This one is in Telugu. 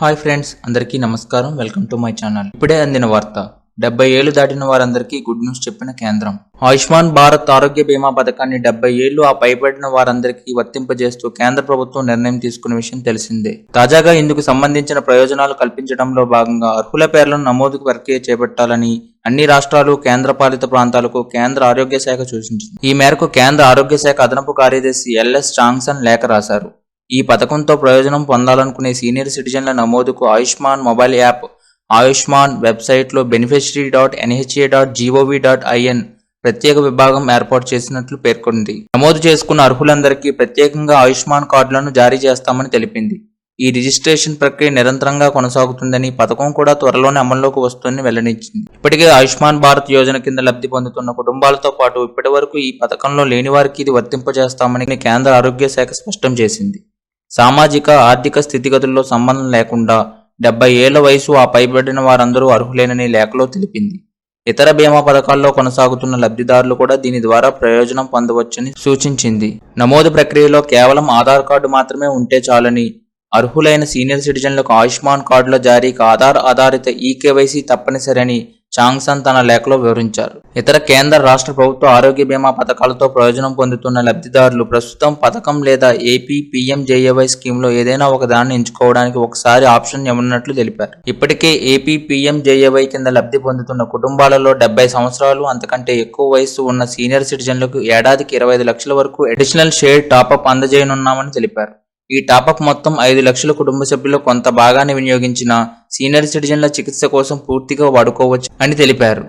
హాయ్ ఫ్రెండ్స్ అందరికీ నమస్కారం. Welcome to my channel. ఇప్పుడే అందిన వార్త. డెబ్బై ఏళ్ళు దాటిన వారందరికీ గుడ్ న్యూస్ చెప్పిన కేంద్రం. ఆయుష్మాన్ భారత్ ఆరోగ్య బీమా పథకాన్ని డెబ్బై ఏళ్ళు ఆ పైబడిన వారందరికీ వర్తింపజేస్తూ కేంద్ర ప్రభుత్వం నిర్ణయం తీసుకున్న విషయం తెలిసిందే. తాజాగా ఇందుకు సంబంధించిన ప్రయోజనాలు కల్పించడంలో భాగంగా అర్హుల పేర్లను నమోదుకు ప్రక్రియ చేపట్టాలని అన్ని రాష్ట్రాలు కేంద్రపాలిత ప్రాంతాలకు కేంద్ర ఆరోగ్య శాఖ సూచించింది. ఈ మేరకు కేంద్ర ఆరోగ్య శాఖ అదనపు కార్యదర్శి ఎల్ఎస్ చాంగ్సన్ లేఖ రాశారు. ఈ పథకంతో ప్రయోజనం పొందాలనుకునే సీనియర్ సిటిజన్ల నమోదుకు ఆయుష్మాన్ మొబైల్ యాప్ ఆయుష్మాన్ వెబ్సైట్లో beneficiary dot NHA dot GOV dot IN ప్రత్యేక విభాగం ఏర్పాటు చేసినట్లు పేర్కొంది. నమోదు చేసుకున్న అర్హులందరికీ ప్రత్యేకంగా ఆయుష్మాన్ కార్డులను జారీ చేస్తామని తెలిపింది. ఈ రిజిస్ట్రేషన్ ప్రక్రియ నిరంతరంగా కొనసాగుతుందని పథకం కూడా త్వరలోనే అమల్లోకి వస్తుందని వెల్లడించింది. ఇప్పటికే ఆయుష్మాన్ భారత్ యోజన కింద లబ్ధి పొందుతున్న కుటుంబాలతో పాటు ఇప్పటి వరకు ఈ పథకంలో లేని వారికి ఇది వర్తింపజేస్తామని కేంద్ర ఆరోగ్య శాఖ స్పష్టం చేసింది. సామాజిక ఆర్థిక స్థితిగతుల్లో సంబంధం లేకుండా డెబ్బై ఏళ్ళ వయసు ఆ పైబడిన వారందరూ అర్హులేనని లేఖలో తెలిపింది. ఇతర బీమా పథకాల్లో కొనసాగుతున్న లబ్ధిదారులు కూడా దీని ద్వారా ప్రయోజనం పొందవచ్చని సూచించింది. నమోదు ప్రక్రియలో కేవలం ఆధార్ కార్డు మాత్రమే ఉంటే చాలని అర్హులైన సీనియర్ సిటిజన్లకు ఆయుష్మాన్ కార్డుల జారీకి ఆధార్ ఆధారిత ఈకేవైసీ తప్పనిసరని చాంగ్సన్ తన లేఖలో వివరించారు. ఇతర కేంద్ర రాష్ట్ర ప్రభుత్వ ఆరోగ్య బీమా పథకాలతో ప్రయోజనం పొందుతున్న లబ్ధిదారులు ప్రస్తుతం పథకం లేదా ఏపీ పీఎంజేఏవై స్కీమ్లో ఏదైనా ఒక దాన్ని ఎంచుకోవడానికి ఒకసారి ఆప్షన్ ఇవ్వనున్నట్లు తెలిపారు. ఇప్పటికే ఏపీ పీఎంజేఏవై కింద లబ్ధి పొందుతున్న కుటుంబాలలో డెబ్బై సంవత్సరాలు అంతకంటే ఎక్కువ వయసు ఉన్న సీనియర్ సిటిజన్లకు ఏడాదికి ఇరవై ఐదు లక్షల వరకు అడిషనల్ షేర్ టాపప్ అందజేయనున్నామని తెలిపారు. ఈ టాపప్ మొత్తం ఐదు లక్షల కుటుంబ సభ్యులు కొంత భాగాన్ని వినియోగించిన సీనియర్ సిటిజన్ల చికిత్స కోసం పూర్తిగా వాడుకోవచ్చు అని తెలిపారు.